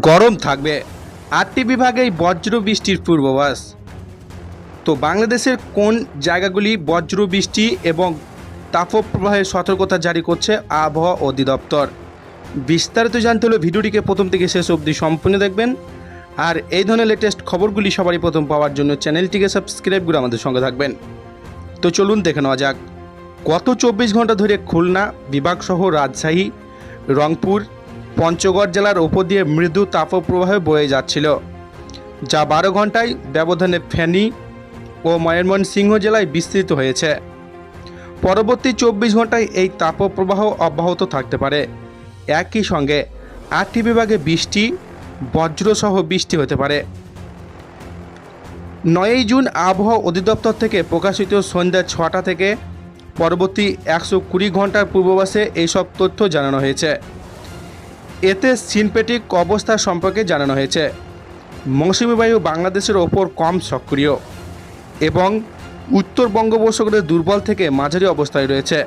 গরম থাকবে। আটটি বিভাগেই বজ্র বৃষ্টির পূর্বাভাস। তো বাংলাদেশের কোন জায়গাগুলি বজ্র বৃষ্টি এবং তাপপ্রবাহের সতর্কতা জারি করছে আবহাওয়া অধিদপ্তর? বিস্তারিত জানতে হলে ভিডিওটিকে প্রথম থেকে শেষ অবধি সম্পূর্ণ দেখবেন। আর এই ধরনের লেটেস্ট খবরগুলি সবারই প্রথম পাওয়ার জন্য চ্যানেলটিকে সাবস্ক্রাইব করে আমাদের সঙ্গে থাকবেন। তো চলুন দেখে নেওয়া যাক। গত চব্বিশ ঘণ্টা ধরে খুলনা, বিভাগসহ রাজশাহী, রংপুর পঞ্চগড় জেলার ওপর দিয়ে মৃদু তাপপ্রবাহে বয়ে যাচ্ছিল, যা বারো ঘন্টায় ব্যবধানে ফেনী ও ময়মনসিংহ জেলায় বিস্তৃত হয়েছে। পরবর্তী চব্বিশ ঘন্টায় এই তাপপ্রবাহ অব্যাহত থাকতে পারে। একই সঙ্গে আটটি বিভাগে বৃষ্টি, বজ্রসহ বৃষ্টি হতে পারে। নয়ই জুন আবহাওয়া অধিদপ্তর থেকে প্রকাশিত সন্ধ্যা ছটা থেকে পরবর্তী একশো কুড়ি ঘণ্টার পূর্বাভাসে এইসব তথ্য জানানো হয়েছে। এতে সিনপেটিক অবস্থা সম্পর্কে জানানো হয়েছে। মৌসুমী বায়ু বাংলাদেশের ওপর কম সক্রিয় এবং উত্তর বঙ্গোপসাগরের দুর্বল থেকে মাঝারি অবস্থায় রয়েছে।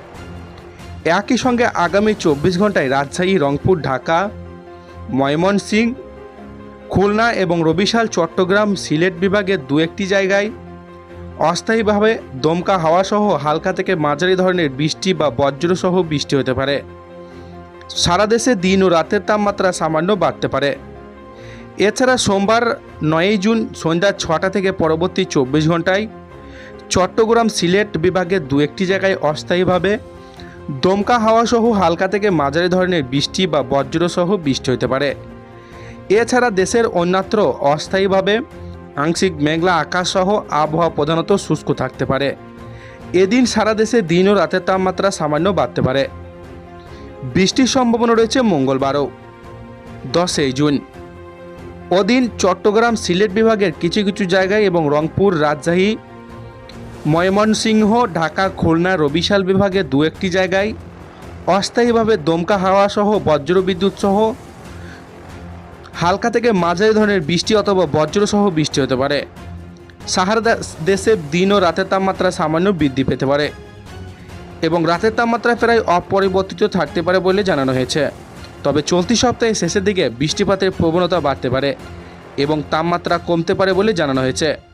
একই সঙ্গে আগামী চব্বিশ ঘন্টায় রাজশাহী, রংপুর, ঢাকা, ময়মনসিংহ, খুলনা এবং রবিশাল, চট্টগ্রাম, সিলেট বিভাগের দু একটি জায়গায় অস্থায়ীভাবে দমকা হাওয়াসহ হালকা থেকে মাঝারি ধরনের বৃষ্টি বা বজ্রসহ বৃষ্টি হতে পারে। সারা দেশে দিন ও রাতের তাপমাত্রা সামান্য বাড়তে পারে। এছাড়া সোমবার নয়ই জুন সন্ধ্যা ছটা থেকে পরবর্তী চব্বিশ ঘন্টায় চট্টগ্রাম সিলেট বিভাগের দু একটি জায়গায় অস্থায়ীভাবে দমকা হাওয়াসহ হালকা থেকে মাঝারি ধরনের বৃষ্টি বা বজ্রসহ বৃষ্টি হতে পারে। এছাড়া দেশের অন্যত্র অস্থায়ীভাবে আংশিক মেঘলা আকাশসহ আবহাওয়া প্রধানত শুষ্ক থাকতে পারে। এদিন সারা দেশে দিন ও রাতের তাপমাত্রা সামান্য বাড়তে পারে। বৃষ্টির সম্ভাবনা রয়েছে মঙ্গলবারও। দশই জুন। ওদিন চট্টগ্রাম সিলেট বিভাগের কিছু কিছু জায়গায় এবং রংপুর, রাজশাহী, ময়মনসিংহ, ঢাকা, খুলনা, রবিশাল বিভাগের দু একটি জায়গায় অস্থায়ীভাবে দমকা হাওয়া সহ বজ্রবিদ্যুৎ সহ হালকা থেকে মাঝারি ধরনের বৃষ্টি অথবা বজ্রসহ বৃষ্টি হতে পারে। সাহারা দেশে দিন ও রাতের তাপমাত্রা সামান্য বৃদ্ধি পেতে পারে। এবং রাতের তাপমাত্রা প্রায় অপরিবর্তিত থাকতে পারে বলে জানানো হয়েছে। তবে চলতি সপ্তাহের শেষের দিকে বৃষ্টিপাতের প্রবণতা বাড়তে পারে এবং তাপমাত্রা কমতে পারে বলে জানানো হয়েছে।